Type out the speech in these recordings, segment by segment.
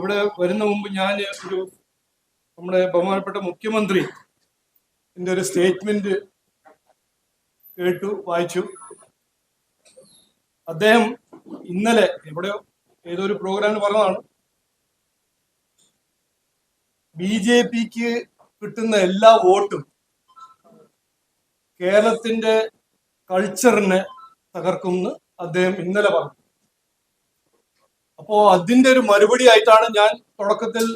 ഇവിടെ വരുന്ന മുമ്പ് ഞാൻ ഒരു നമ്മുടെ ബഹുമാനപ്പെട്ട മുഖ്യമന്ത്രി എന്റെ ഒരു സ്റ്റേറ്റ്മെന്റ് കേട്ടു വായിച്ചു. അദ്ദേഹം ഇന്നലെ എവിടെയോ ഏതോ ഒരു പ്രോഗ്രാമിൽ പറഞ്ഞതാണ്. ബി ജെ പിക്ക് കിട്ടുന്ന എല്ലാ വോട്ടും കേരളത്തിന്റെ കൾച്ചറിനെ തകർക്കുമെന്ന് അദ്ദേഹം ഇന്നലെ പറഞ്ഞു. അപ്പോ അതിന്റെ ഒരു മറുപടി ആയിട്ടാണ് ഞാൻ തുടക്കത്തിൽ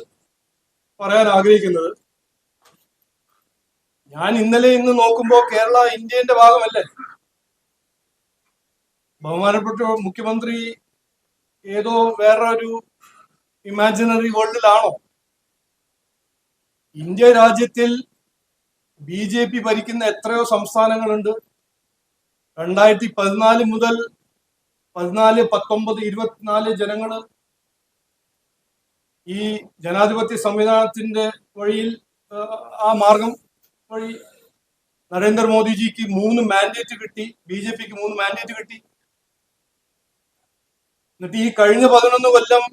പറയാൻ ആഗ്രഹിക്കുന്നത്. ഞാൻ ഇന്നലെ ഇന്ന് നോക്കുമ്പോൾ കേരള ഇന്ത്യന്റെ ഭാഗമല്ലേ? ബഹുമാനപ്പെട്ട മുഖ്യമന്ത്രി ഏതോ വേറെ ഒരു ഇമാജിനറി വേൾഡിലാണോ ഇന്ത്യ രാജ്യത്തിൽ ബി ജെ പി ഭരിക്കുന്ന എത്രയോ സംസ്ഥാനങ്ങളുണ്ട്. രണ്ടായിരത്തി പതിനാല് മുതൽ പതിനാല് പത്തൊമ്പത് ഇരുപത്തിനാല് ജനങ്ങൾ ഈ ജനാധിപത്യ സംവിധാനത്തിന്റെ വഴിയിൽ ആ, മാർഗം വഴി നരേന്ദ്രമോദിജിക്ക് മൂന്ന് മാൻഡേറ്റ് കിട്ടി ബി ജെ പിക്ക് മൂന്ന് മാൻഡേറ്റ് കിട്ടി. എന്നിട്ട് ഈ കഴിഞ്ഞ പതിനൊന്ന് കൊല്ലം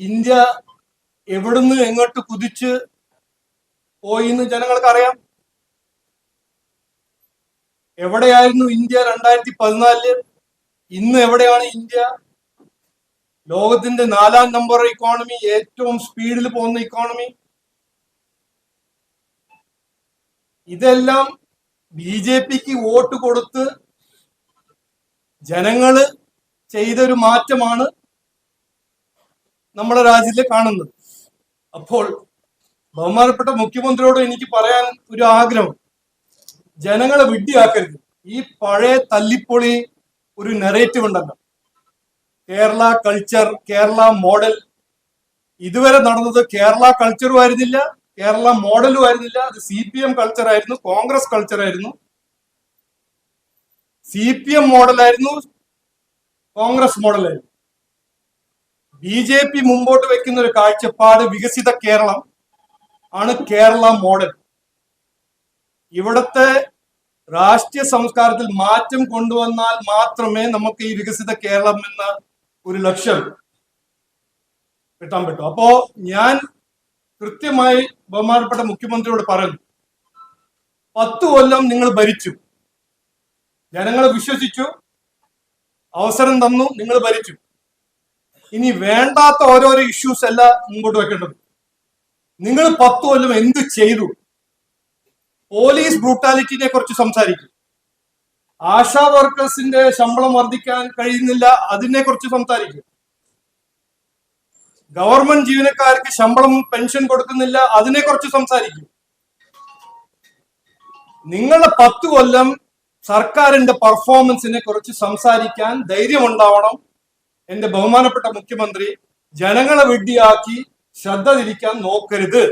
ഇന്ത്യ എവിടുന്ന് എങ്ങോട്ട് കുതിച്ച് പോയി എന്ന് ജനങ്ങൾക്ക് അറിയാം എവിടെയായിരുന്നു ഇന്ത്യ രണ്ടായിരത്തി പതിനാലിൽ? ഇന്ന് എവിടെയാണ് ഇന്ത്യ? ലോകത്തിന്റെ നാലാം നമ്പർ ഇക്കോണമി ഏറ്റവും സ്പീഡിൽ പോകുന്ന ഇക്കോണമി ഇതെല്ലാം ബി ജെ പിക്ക് വോട്ട് കൊടുത്ത് ജനങ്ങൾ ചെയ്തൊരു മാറ്റമാണ് നമ്മുടെ രാജ്യത്തിൽ കാണുന്നത്. അപ്പോൾ ബഹുമാനപ്പെട്ട മുഖ്യമന്ത്രിയോട് എനിക്ക് പറയാൻ ഒരു ആഗ്രഹം. ജനങ്ങളെ വിഡ്ഢിയാക്കരുത്. ഈ പഴയ തല്ലിപ്പൊളി ഒരു നെറേറ്റീവ് ഉണ്ടല്ലോ. കേരള കൾച്ചർ കേരള മോഡൽ ഇതുവരെ നടന്നത് കേരള കൾച്ചറും ആയിരുന്നില്ല കേരള മോഡലും ആയിരുന്നില്ല. അത് സി പി എം കൾച്ചർ ആയിരുന്നു കോൺഗ്രസ് കൾച്ചർ ആയിരുന്നു. സി പി എം മോഡലായിരുന്നു കോൺഗ്രസ് മോഡലായിരുന്നു ബി ജെ പി മുമ്പോട്ട് വെക്കുന്ന ഒരു കാഴ്ചപ്പാട് വികസിത കേരളം ആണ് കേരള മോഡൽ ഇവിടത്തെ രാഷ്ട്രീയ സംസ്കാരത്തിൽ മാറ്റം കൊണ്ടുവന്നാൽ മാത്രമേ നമുക്ക് ഈ വികസിത കേരളം എന്ന ഒരു ലക്ഷ്യം കിട്ടാൻ പറ്റൂ. അപ്പോ ഞാൻ കൃത്യമായി ബഹുമാനപ്പെട്ട മുഖ്യമന്ത്രിയോട് പറഞ്ഞു പത്ത് കൊല്ലം നിങ്ങൾ ഭരിച്ചു. ജനങ്ങളെ വിശ്വസിച്ചു അവസരം തന്നു നിങ്ങൾ ഭരിച്ചു. ഇനി വേണ്ടാത്ത ഓരോരോ ഇഷ്യൂസ് അല്ല മുമ്പോട്ട് വെക്കേണ്ടത് നിങ്ങൾ പത്ത് കൊല്ലം എന്ത് ചെയ്തു? പോലീസ് ബ്രൂട്ടാലിറ്റിനെ കുറിച്ച് സംസാരിക്കും. ആശാ വർക്കേഴ്സിന്റെ ശമ്പളം വർദ്ധിക്കാൻ കഴിയുന്നില്ല അതിനെ കുറിച്ച് സംസാരിക്കും. ഗവൺമെന്റ് ജീവനക്കാർക്ക് ശമ്പളം പെൻഷൻ കൊടുക്കുന്നില്ല അതിനെ കുറിച്ച് സംസാരിക്കും. നിങ്ങളുടെ പത്ത് കൊല്ലം സർക്കാരിന്റെ പെർഫോമൻസിനെ കുറിച്ച് സംസാരിക്കാൻ ധൈര്യമുണ്ടാവണം എന്റെ ബഹുമാനപ്പെട്ട മുഖ്യമന്ത്രി. ജനങ്ങളെ വിഡ്ഢിയാക്കി ശ്രദ്ധ തിരിക്കാൻ നോക്കരുത്.